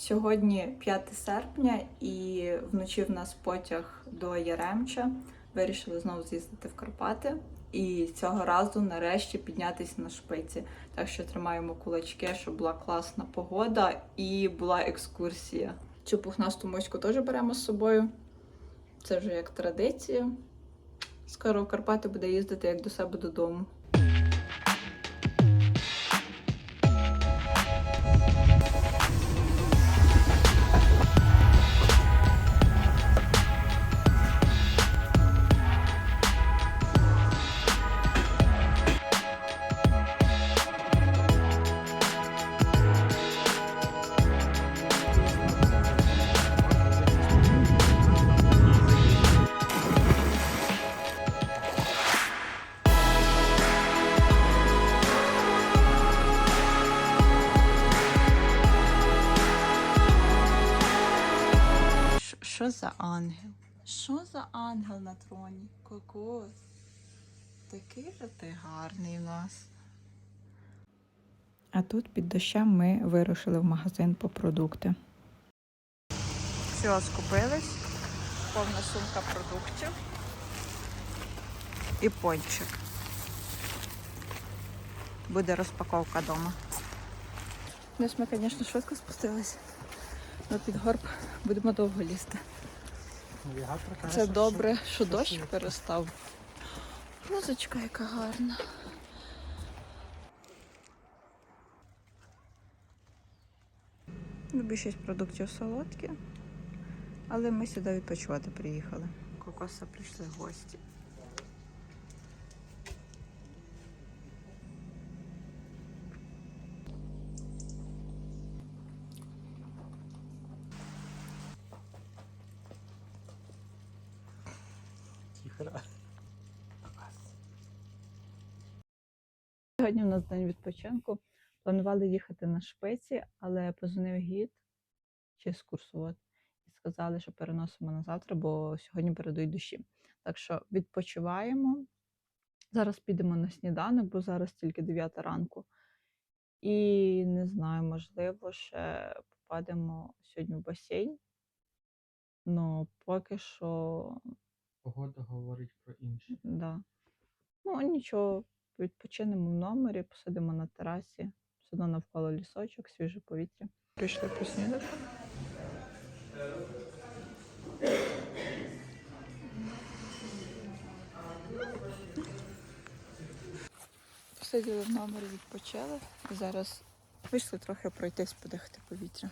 Сьогодні 5 серпня, і вночі в нас потяг до Яремча. Вирішили знову з'їздити в Карпати. І цього разу нарешті піднятися на шпиці. Так що тримаємо кулачки, щоб була класна погода і була екскурсія. Цю пухнасту моську теж беремо з собою. Це вже як традиція. Скоро в Карпати буде їздити як до себе додому. За ангел? Що за ангел на троні? Кокос. Такий же ти гарний у нас. А тут під дощем ми вирушили в магазин по продукти. Все, скупились. Повна сумка продуктів. І пончик. Буде розпаковка вдома. Десь ми, звісно, швидко спустились. На підгорб будемо довго лізти. Це добре, що що дощ перестав. Розочка яка гарна. Ну, Більшість продуктів солодкі, але ми сюди відпочивати приїхали. Кокоса прийшли гості. Сьогодні у нас день відпочинку. Планували їхати на шпиці, але позвонив гід чи екскурсовод і сказали, що переносимо на завтра, бо сьогодні передають душі. Так що відпочиваємо. Зараз підемо на сніданок, бо зараз тільки 9 ранку. І не знаю, можливо, ще попадемо сьогодні в басейн. Ну, поки що Погода говорить про інше. Да. Ну, нічого, відпочинемо в номері, посидимо на терасі, все одно навколо лісочок, свіже повітря. Прийшли поснідати. Посиділи в номері, відпочили. І зараз вийшли трохи пройтись, подихати повітря.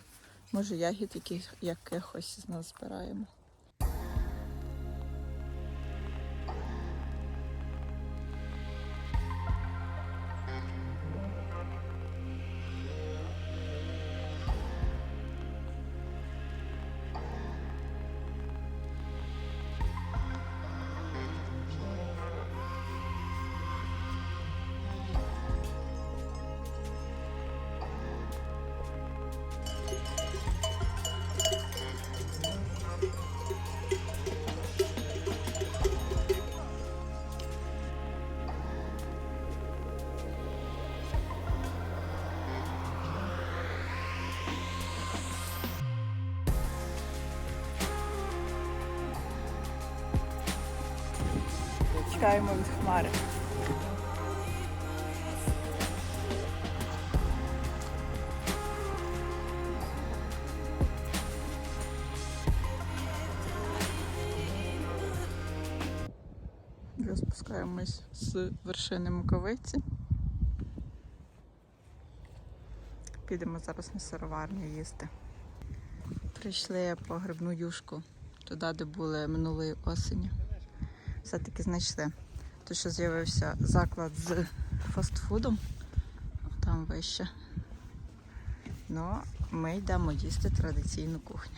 Може, ягід яких, якихось з нас збираємо. Чекаємо від хмари. Вже спускаємось з вершини Муковиці. Підемо зараз на сироварню їсти. Прийшли по грибну юшку туди, де були минулої осені все-таки знайшли. Тут що з'явився заклад з фастфудом, там вище. Ну, ми йдемо їсти традиційну кухню.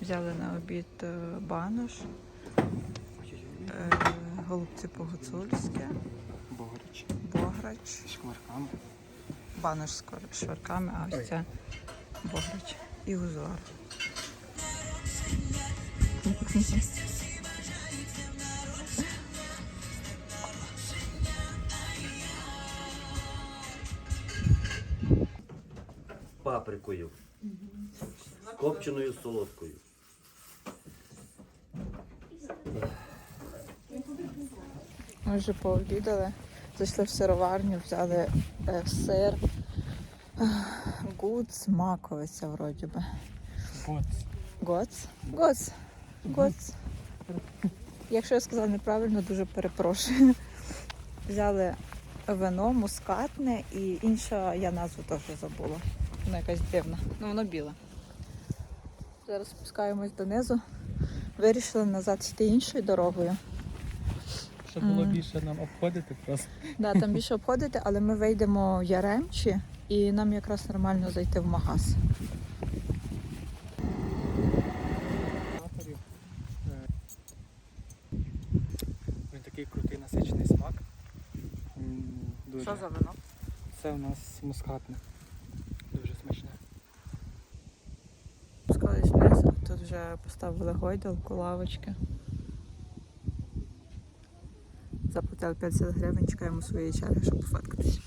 Взяли на обід е, банош, е, голубці по-гуцульськи, Бограч бограч. Шкварками. Банош з шкварками, а ось це бограч і узор. Паприкою, копченою солодкою. Ми вже пообідали зайшли в сироварню, взяли е, сир, гуц, маковиця вроді би. От. Гоц? Гоц. Гоц. Якщо я сказала неправильно, дуже перепрошую. Взяли вино, мускатне і інша, я назву теж забула. Вона якась дивна. Ну, воно біле. Зараз спускаємось донизу. Вирішили назад йти іншою дорогою. Щоб було більше нам обходити просто. Да, там більше обходити, але ми вийдемо в Яремчі і нам якраз нормально зайти в магаз. Е, Він такий крутий насичений смак. Дуже. вино? Це у нас мускатне. Дуже смачне. Вниз, а тут вже поставили гойдалку, лавочки. Заплатили 50 гривень, чекаємо своєї черги, щоб пофоткатись.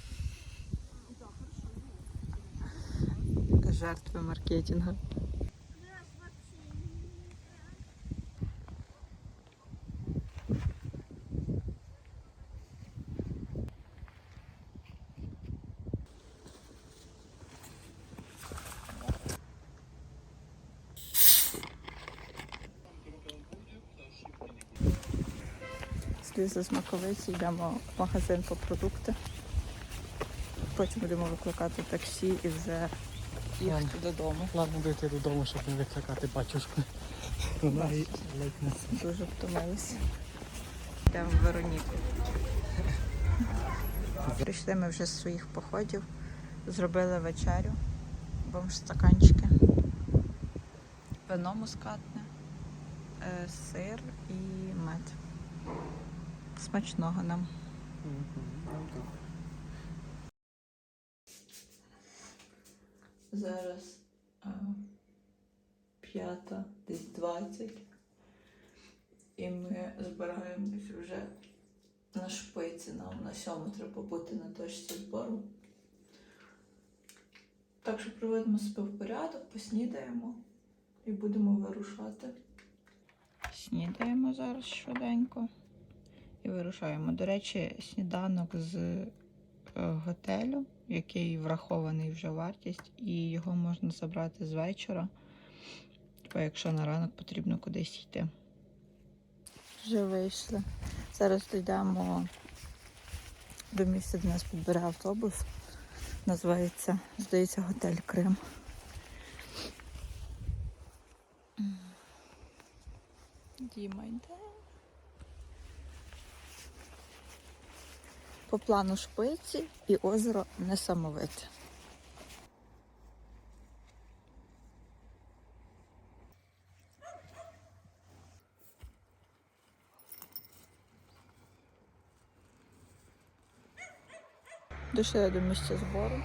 Жертви маркетингу. Злізли з маковиці, йдемо в магазин по продукти. Потім будемо викликати таксі і вже їхати додому. Ладно дойти додому, щоб не викликати батюшку. Вона і ледь не Дуже втомилися. Йдемо в Вероніку. Прийшли ми вже з своїх походів, зробили вечерю, бомж-стаканчики, вино мускатне, е, сир і мед. Смачного нам. Зараз п'ята, десь двадцять. І ми збираємось вже на шпиці. Нам на сьому треба бути на точці збору. Так що приведемо себе в порядок, поснідаємо і будемо вирушати. Снідаємо зараз швиденько і вирушаємо. До речі, сніданок з е, готелю, який врахований вже вартість, і його можна забрати з вечора, типу, якщо на ранок потрібно кудись йти. Вже вийшли. Зараз дійдемо до місця, де нас підбере автобус. Називається, здається, готель Крим. Діма йде. По плану шпиці і озеро несамовите. Дійшли до місця збору.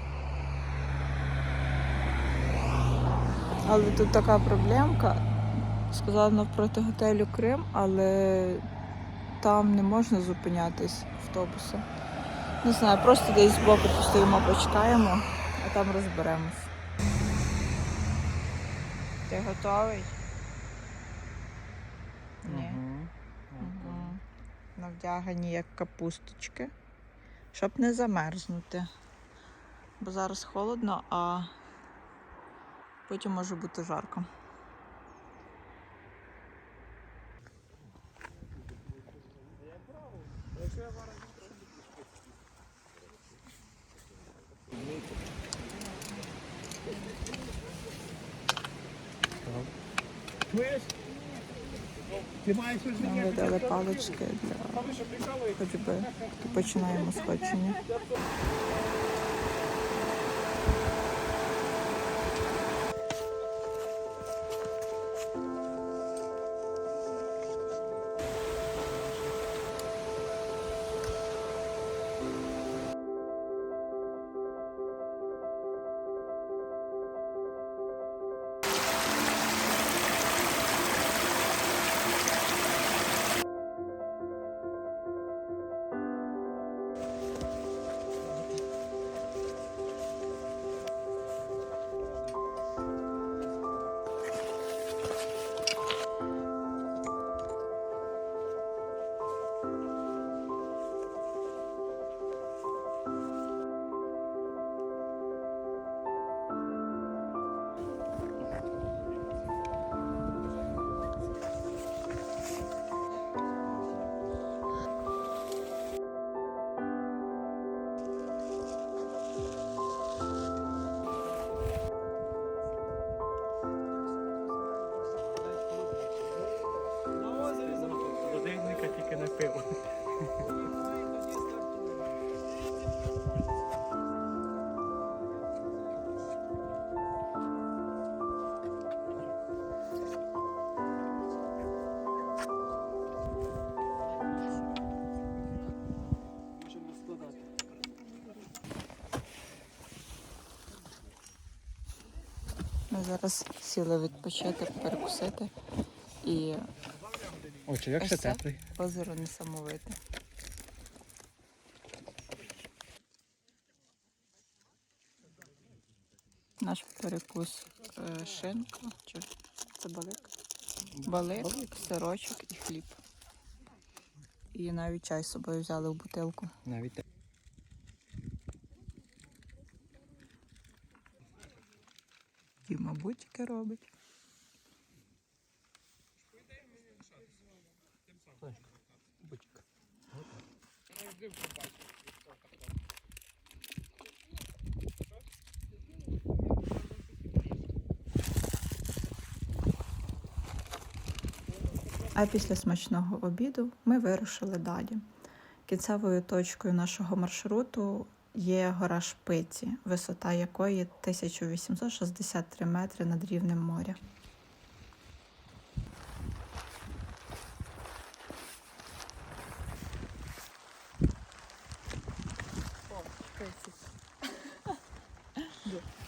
Але тут така проблемка. Сказала навпроти готелю Крим, але там не можна зупинятись автобусом. Не знаю, просто десь збоку постоїмо, почекаємо, а там розберемось. Ти готовий? Ні. Угу. Навдягані як капусточки, щоб не замерзнути. Бо зараз холодно, а потім може бути жарко. Нам видали палички для ходьби. І починаємо сходження. Зараз сіли відпочити, перекусити. І Очі, як Ось ще це? теплий. озеро несамовите. Наш перекус е, шинка, чи це балик? Балик, сирочок і хліб. І навіть чай з собою взяли в бутилку. Навіть те- Бутики робить. А після смачного обіду ми вирушили далі. Кінцевою точкою нашого маршруту є гора Шпиці, висота якої 1863 метри над рівнем моря.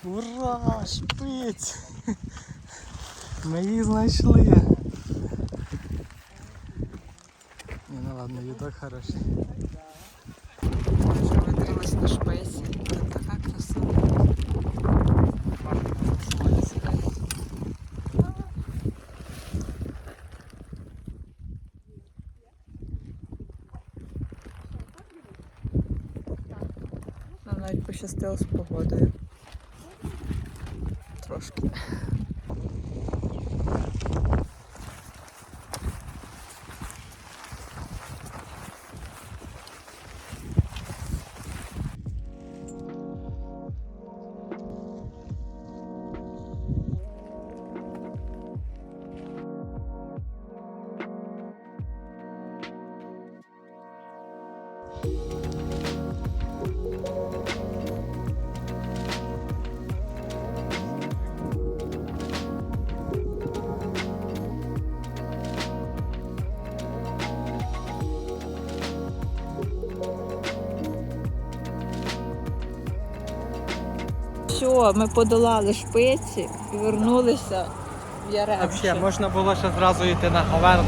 Ура! Шпиць! Ми її знайшли. Ні, ну ладно, їдок хороший. Ми вже видрились на Шпиці. Тут така красива. Нам навіть пощастило з погодою. Все, ми подолали шпиці і вернулися в Яремче. Взагалі, можна було ще зразу йти на Говерло.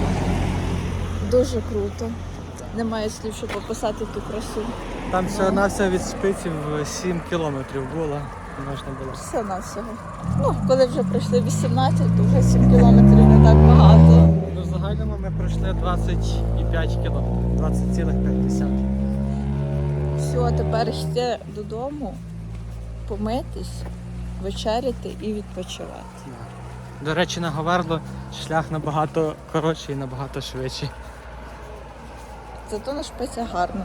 Дуже круто. Немає слів, щоб описати ту красу. Там всього на все від шпиців 7 кілометрів було. Можна було. Все на всього. Ну, коли вже пройшли 18, то вже 7 кілометрів не так багато. Ну, в загальному ми пройшли 25 кілометрів, 20,5. Все, тепер йти додому, помитись, вечеряти і відпочивати. До речі, на Говерло шлях набагато коротший і набагато швидший. Зато на шпиця гарно.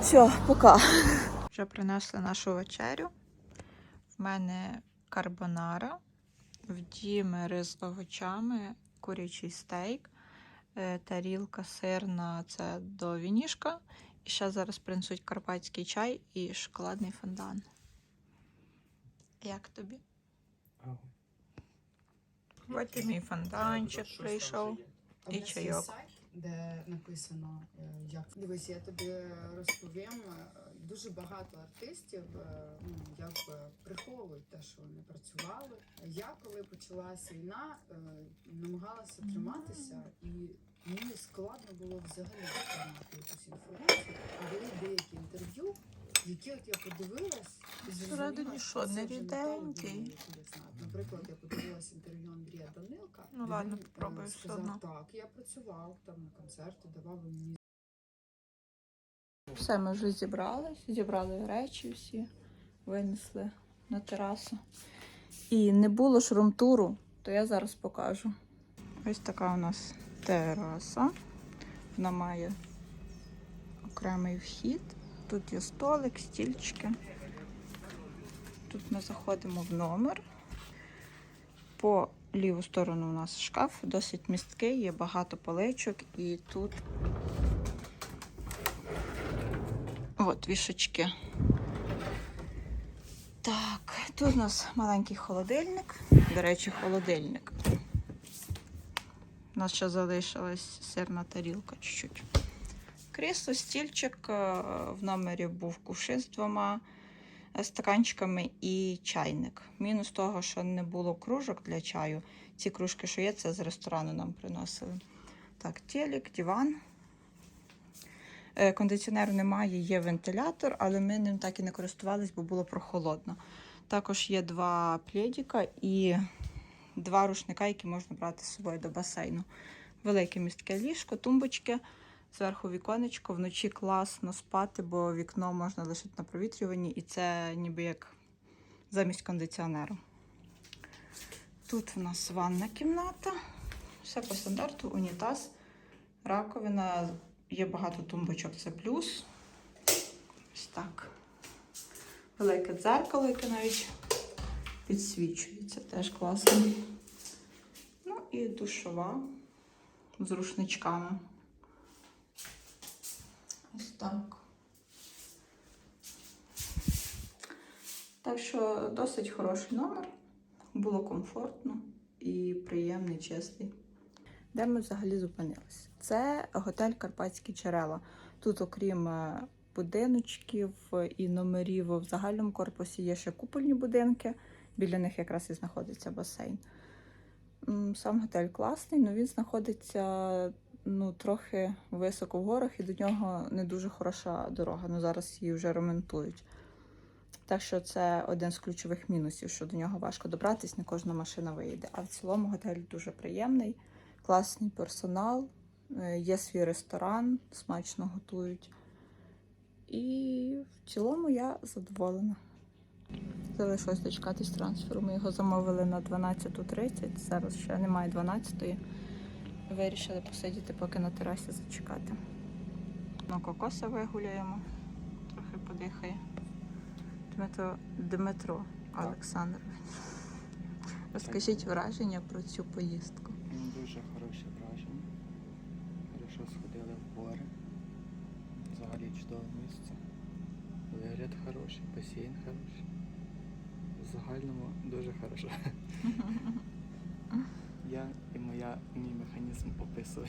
Все, пока. Вже принесли нашу вечерю. В мене карбонара, в Діми рис з овочами, курячий стейк, е, тарілка сирна це до вінішка. І ще зараз принесуть карпатський чай і шоколадний фондан. Як тобі? Ось і мій фонданчик прийшов. І чайок. сайт, де написано, е, як дивись, я тобі розповім. е, Дуже багато артистів е, ну, якби приховують те, що вони працювали. Я коли почалась війна, намагалася триматися, і мені складно було взагалі отримати якусь інформацію. Були деякі інтерв'ю, які от я подивилась і зрозуміла, що, це не вже ріденький? Наприклад, я подивилась інтерв'ю Андрія Данилка. Ну ладно, він, е, попробую все одно. Так, я працював там на концерті, давав мені Все, ми вже зібрались, зібрали речі всі, винесли на терасу. І не було ж румтуру, то я зараз покажу. Ось така у нас тераса. Вона має окремий вхід. Тут є столик, стільчики. Тут ми заходимо в номер. По ліву сторону у нас шкаф, досить місткий, є багато поличок, і тут От вішечки. Так, тут у нас маленький холодильник. До речі, холодильник. Нас ще залишилась сирна тарілка чуть-чуть. Крісло, стільчик. е, В номері був кувшин з двома е, стаканчиками і чайник. Мінус того, що не було кружок для чаю. Ці кружки, що є, це з ресторану нам приносили. Так, телек, диван. Е, Кондиціонеру немає, є вентилятор, але ми ним так і не користувались, бо було прохолодно. Також є два плєдіка і два рушника, які можна брати з собою до басейну. Велике містке ліжко, тумбочки, зверху віконечко. Вночі класно спати, бо вікно можна лишити на провітрюванні, і це ніби як замість кондиціонеру. Тут в нас ванна кімната. Все по стандарту, унітаз, раковина, є багато тумбочок, це плюс. Ось так. Велике дзеркало, яке навіть підсвічується, теж класно. Ну і душова з рушничками. Ось так. Так що досить хороший номер. Було комфортно і приємний, чистий. Де ми взагалі зупинилися? Це готель Карпатські джерела. Тут, окрім е, будиночків і номерів в загальному корпусі, є ще купольні будинки. Біля них якраз і знаходиться басейн. Сам готель класний, але він знаходиться ну, трохи високо в горах, і до нього не дуже хороша дорога. Ну, зараз її вже ремонтують. Так що це один з ключових мінусів, що до нього важко добратись, не кожна машина виїде. А в цілому готель дуже приємний, класний персонал, е, є свій ресторан, смачно готують. І в цілому я задоволена. Залишилось дочекатись трансферу. Ми його замовили на 12.30. Зараз ще немає 12.00. Вирішили посидіти, поки на терасі зачекати. Ну, кокоса вигуляємо, трохи подихає. Дмитро, Дмитро Олександрович. Розкажіть враження про цю поїздку. Ну, Дуже хороше враження. Хорошо сходили в гори. Взагалі чудове місце. Вигляд хороший, басейн хороший. В загальному дуже хорошо. Я і моя мій механізм описую.